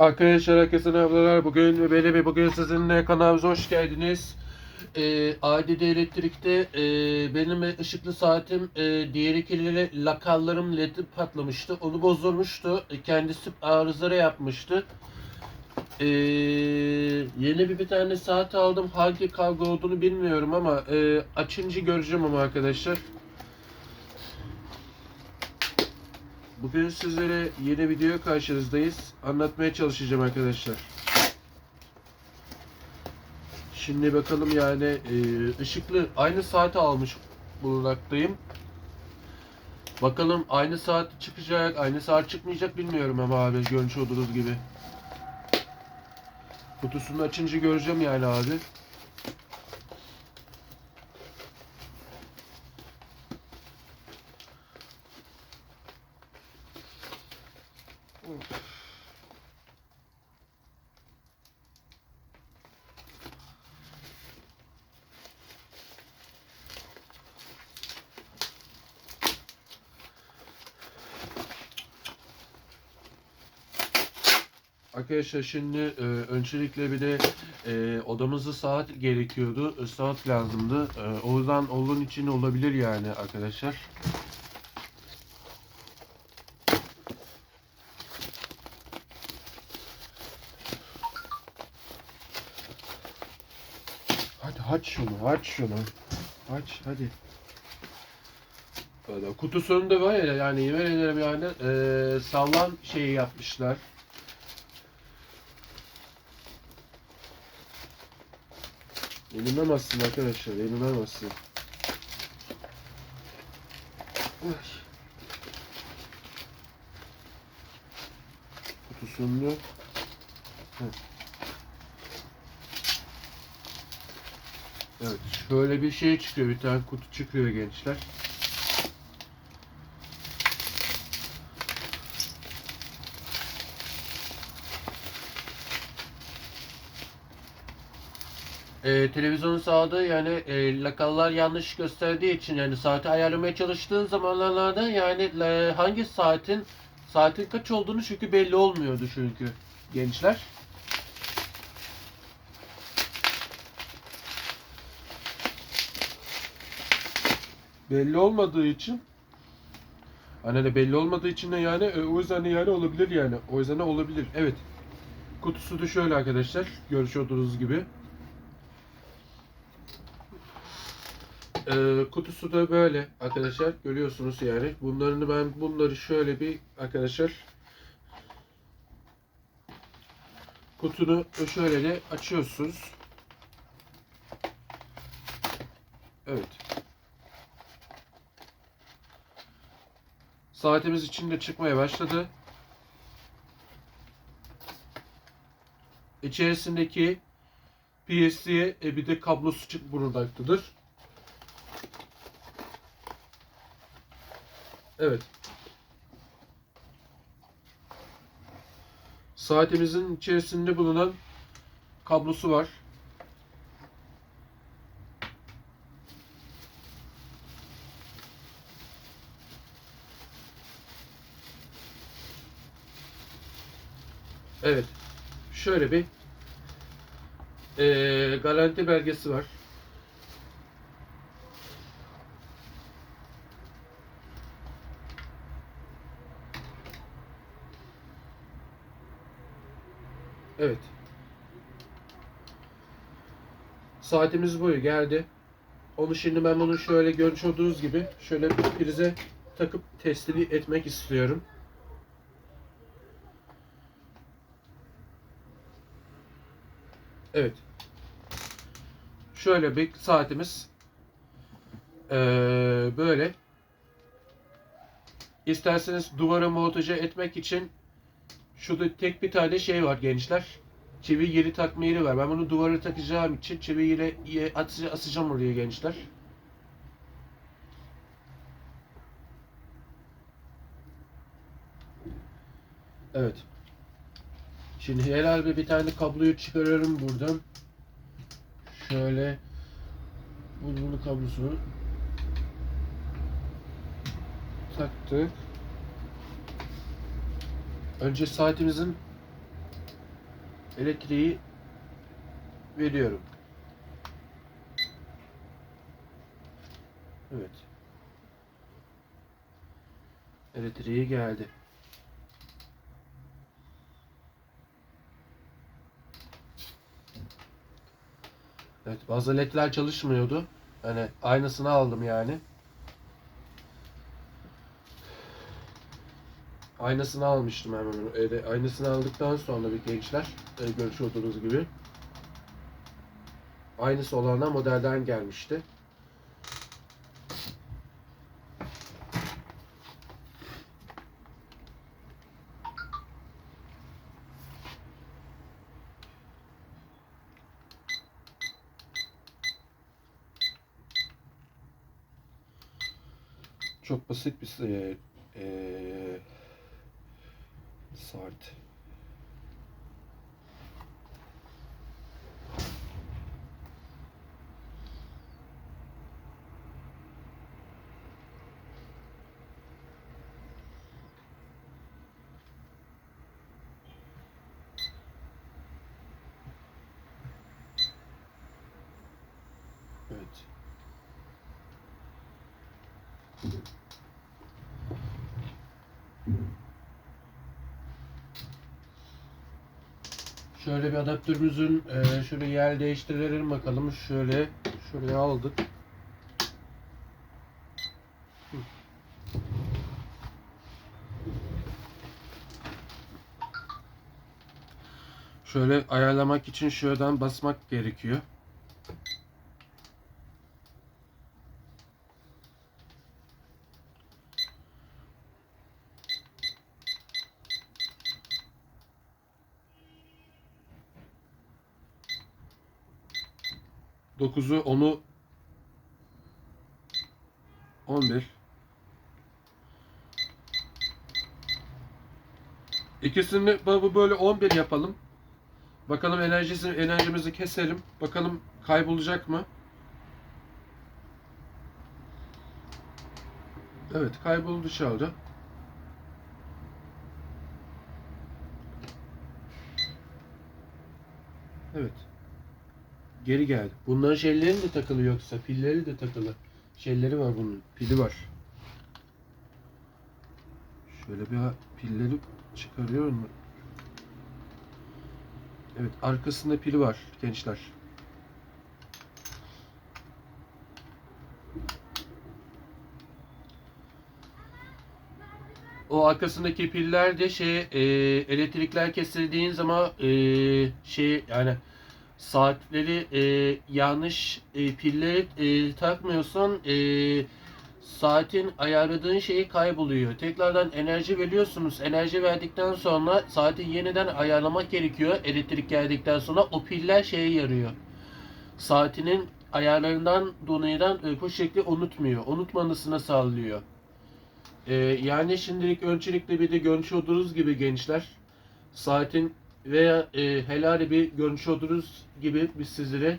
Arkadaşlar herkese merhabalar. Bugün Veli ve bugün sizinle kanalımıza hoş geldiniz. Ee, ADD Elektrik'te e, benim ışıklı saatim e, diğerikileri lakallarım ledi patlamıştı. Onu bozdurmuştu. E, Kendisi arızaları yapmıştı. Ee, yeni bir, bir tane saat aldım. Hangi kavga olduğunu bilmiyorum ama e, açınca göreceğim ama arkadaşlar. Bugün sizlere yeni video karşınızdayız. Anlatmaya çalışacağım arkadaşlar. Şimdi bakalım yani e, ışıklı aynı saati almış bulunmaktayım. Bakalım aynı saat çıkacak, aynı saat çıkmayacak bilmiyorum ama abi görmüş olduğunuz gibi. Kutusunu açınca göreceğim yani abi. Arkadaşlar şimdi e, öncelikle bir de e, odamızda saat gerekiyordu. E, saat lazımdı. E, o yüzden onun için olabilir yani arkadaşlar. Hadi aç şunu, aç şunu. Aç hadi. Böyle kutusunu da var ya yani yemin ederim yani e, sağlam şey yapmışlar. İnanamazsın arkadaşlar, inanamazsın. Ay. Kutusunu Heh. Evet, şöyle bir şey çıkıyor, bir tane kutu çıkıyor gençler. E, televizyonun sağladığı yani e, lakallar yanlış gösterdiği için yani saati ayarlamaya çalıştığın zamanlarda yani e, hangi saatin saatin kaç olduğunu çünkü belli olmuyordu çünkü gençler. Belli olmadığı için hani de belli olmadığı için de yani e, o yüzden de yani olabilir yani. O yüzden de olabilir. Evet. Kutusu da şöyle arkadaşlar. Görmüş olduğunuz gibi. Ee, kutusu da böyle arkadaşlar görüyorsunuz yani. Bunlarını ben bunları şöyle bir arkadaşlar kutunu şöyle de açıyorsunuz. Evet. Saatimiz içinde çıkmaya başladı. İçerisindeki PSC'ye e, bir de kablosu çık bulunmaktadır. Evet. Saatimizin içerisinde bulunan kablosu var. Evet. Şöyle bir eee, garanti belgesi var. Evet. Saatimiz boyu geldi. Onu şimdi ben bunu şöyle görmüş olduğunuz gibi şöyle prize takıp testini etmek istiyorum. Evet. Şöyle bir saatimiz ee, böyle. İsterseniz duvara montaje etmek için Şurada tek bir tane şey var gençler. Çivi yeri takma yeri var. Ben bunu duvara takacağım için çivi yeri asacağım oraya gençler. Evet. Şimdi herhalde bir tane kabloyu çıkarıyorum buradan. Şöyle bunu, bunu kablosunu taktık. Önce saatimizin elektriği veriyorum. Evet. Elektriği geldi. Evet bazı ledler çalışmıyordu. Hani aynısını aldım yani. Aynısını almıştım hemen. Evet, aynısını aldıktan sonra bir gençler e, görmüş gibi. Aynısı olana modelden gelmişti. Çok basit bir e, e, saat. Evet. Şöyle bir adaptörümüzün e, şöyle yer değiştirelim bakalım. Şöyle şuraya aldık. Şöyle ayarlamak için şuradan basmak gerekiyor. Dokuzu, onu 11 İkisini böyle 11 yapalım. Bakalım enerjisini enerjimizi keselim. Bakalım kaybolacak mı? Evet, kayboldu dışarıda. Evet. Geri geldi. Bunların şeyleri de takılı yoksa pilleri de takılı. Şeyleri var bunun. Pili var. Şöyle bir pilleri çıkarıyorum? Evet, arkasında pili var gençler. O arkasındaki piller de şey e, elektrikler kesildiğin zaman e, şey yani saatleri e, yanlış e, pilleri e, takmıyorsan e, saatin ayarladığın şeyi kayboluyor. Tekrardan enerji veriyorsunuz. Enerji verdikten sonra saati yeniden ayarlamak gerekiyor. Elektrik geldikten sonra o piller şeye yarıyor. Saatinin ayarlarından dolayıdan e, bu şekli unutmuyor. Unutmanısına sağlıyor. E, yani şimdilik öncelikle bir de görmüş olduğunuz gibi gençler saatin veya e, helali bir görmüş olduğunuz gibi biz sizlere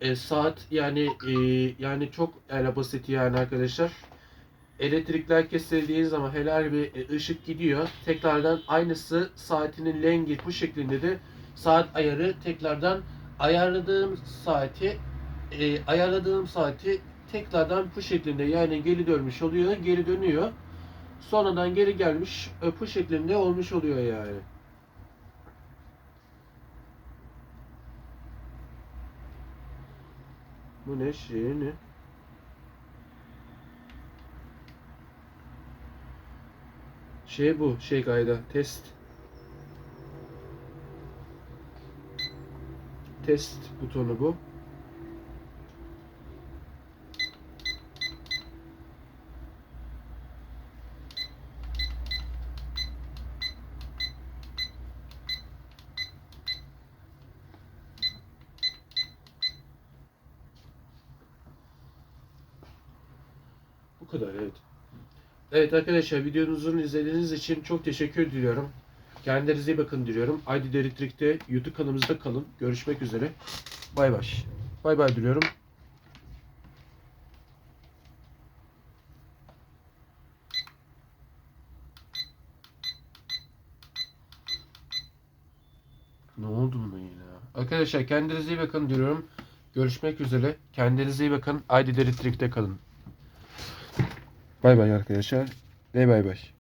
e, saat yani e, yani çok yani basit yani arkadaşlar. Elektrikler kesildiği zaman helal bir e, ışık gidiyor. Tekrardan aynısı saatinin rengi bu şeklinde de saat ayarı tekrardan ayarladığım saati e, ayarladığım saati tekrardan bu şeklinde yani geri dönmüş oluyor. Geri dönüyor. Sonradan geri gelmiş e, bu şeklinde olmuş oluyor yani. Bu ne şey ne? Şey bu, şey gayda test. Test butonu bu. Kadar evet. Evet arkadaşlar videonuzun izlediğiniz için çok teşekkür diliyorum. Kendinize iyi bakın diliyorum. ID Elektrik'te YouTube kanalımızda kalın. Görüşmek üzere. Bay bay. Bay bay diliyorum. Ne oldu buna yine? Arkadaşlar kendinize iyi bakın diyorum. Görüşmek üzere. Kendinize iyi bakın. Haydi Elektrik'te kalın. Bay bay arkadaşlar. Ve bay bay.